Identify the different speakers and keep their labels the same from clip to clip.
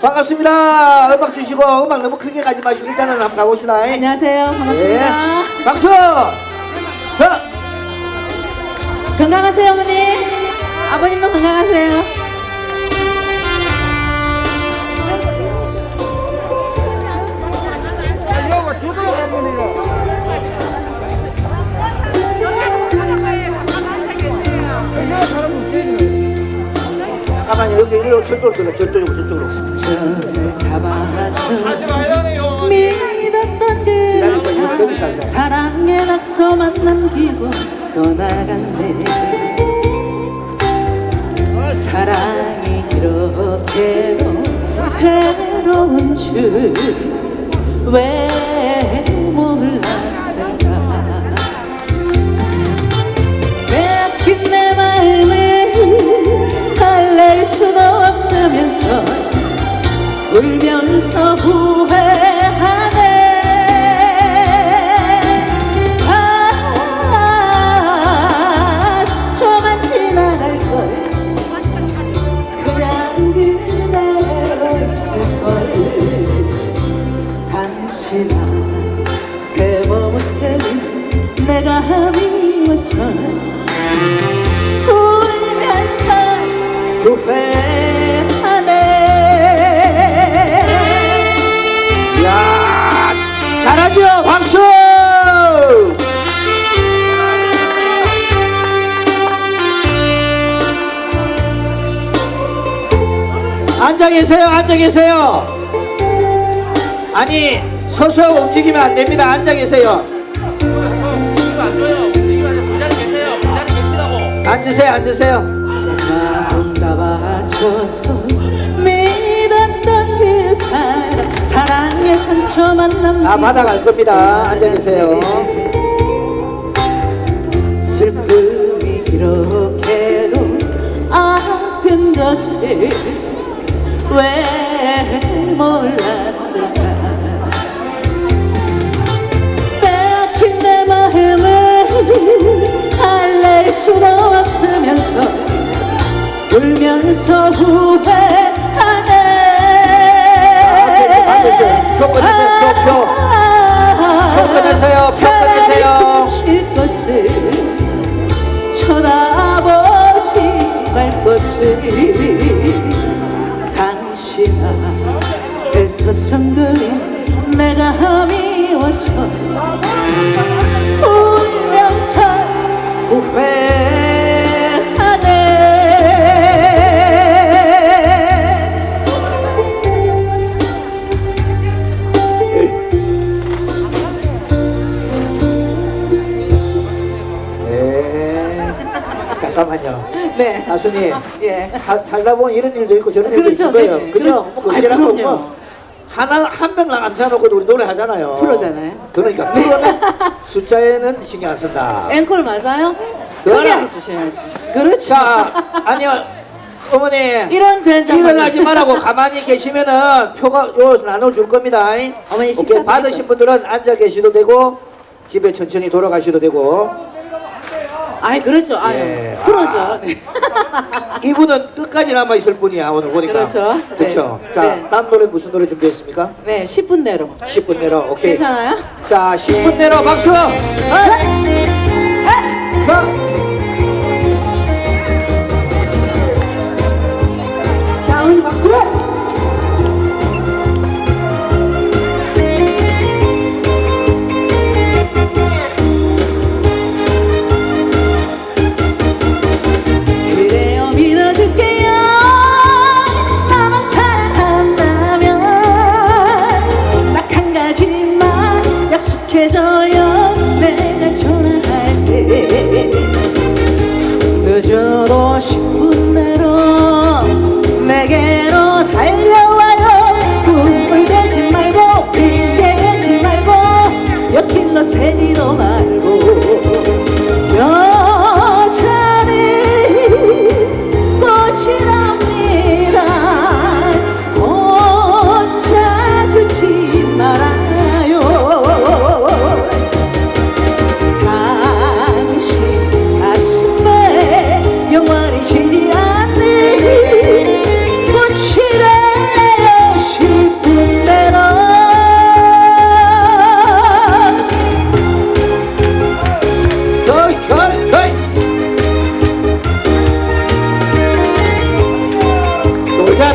Speaker 1: 반갑습니다. 음악 주시고 음악 너무 크게 가지 마시고 일단은 한번 가봅시다.
Speaker 2: 안녕하세요. 반갑습니다.
Speaker 1: 예. 박수. 자,
Speaker 2: 건강하세요, 어머니. 아버님도 건강하세요.
Speaker 1: 잠깐만요. 여기 일로 저쪽으로 들어. 저쪽으로 저쪽으로.
Speaker 2: 저를 잡아줘서 믿었던 그.
Speaker 1: 여기
Speaker 2: 사람
Speaker 1: 살자.
Speaker 2: 사랑의 낙서만 남기고 떠나갔네 사랑이 이렇게도 괴로운 줄 왜
Speaker 1: 앉아 계세요. 앉아 계세요. 아니 서서 움직이면 안 됩니다. 앉아 계세요. 앉으세요. 앉으세요.
Speaker 2: 다 믿었던 그 사랑의 상처만
Speaker 1: 다 받아갈 겁니다. 앉아 계세요.
Speaker 2: 슬픔이 이렇게도 아픈 것을 왜 몰랐을까 내가 미워서 울면서 후회하네
Speaker 1: 네. 잠깐만요.
Speaker 2: 네.
Speaker 1: 가수님.
Speaker 2: 예.
Speaker 1: 사- 살다 보면 이런 일도 있고 저런 일도
Speaker 2: 그렇죠.
Speaker 1: 있는 거예요.
Speaker 2: 네.
Speaker 1: 그냥
Speaker 2: 그렇죠.
Speaker 1: 뭐
Speaker 2: 아,
Speaker 1: 그지라고
Speaker 2: 그럼요.
Speaker 1: 뭐 하나 한 명랑 앉혀놓고도 우리 노래 하잖아요.
Speaker 2: 프로잖아요.
Speaker 1: 그러니까 프로는 숫자에는 신경 안 쓴다.
Speaker 2: 앵콜 맞아요?
Speaker 1: 그거는-
Speaker 2: 크게 해주셔야지. 그렇죠.
Speaker 1: 자, 아니요, 어머니.
Speaker 2: 이런 된장.
Speaker 1: 일어나지 말라고 가만히 계시면은 표가 요 나눠줄 겁니다.
Speaker 2: 어머니 식사
Speaker 1: 오케이, 받으신 분들은 앉아 계셔도 되고 집에 천천히 돌아가셔도 되고
Speaker 2: 아이 그렇죠. 아유
Speaker 1: 예.
Speaker 2: 프로죠. 네.
Speaker 1: 이분은 끝까지 남아 있을 분이야 오늘 보니까.
Speaker 2: 그렇죠.
Speaker 1: 그렇죠.
Speaker 2: 네.
Speaker 1: 자,
Speaker 2: 네.
Speaker 1: 다음 노래 무슨 노래 준비했습니까?
Speaker 2: 네, 10분 내로.
Speaker 1: 10분 내로 오케이.
Speaker 2: 괜찮아요?
Speaker 1: 자, 10분 내로 박수. 자,
Speaker 2: 가지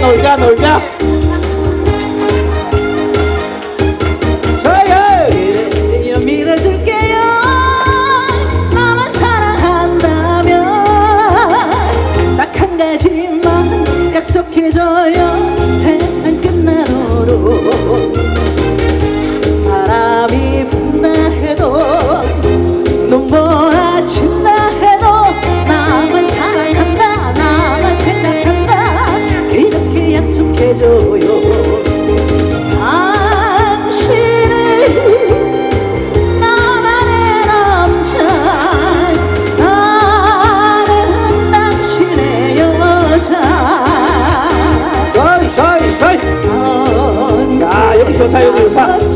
Speaker 2: 놀자 놀자
Speaker 3: 说他有没有他？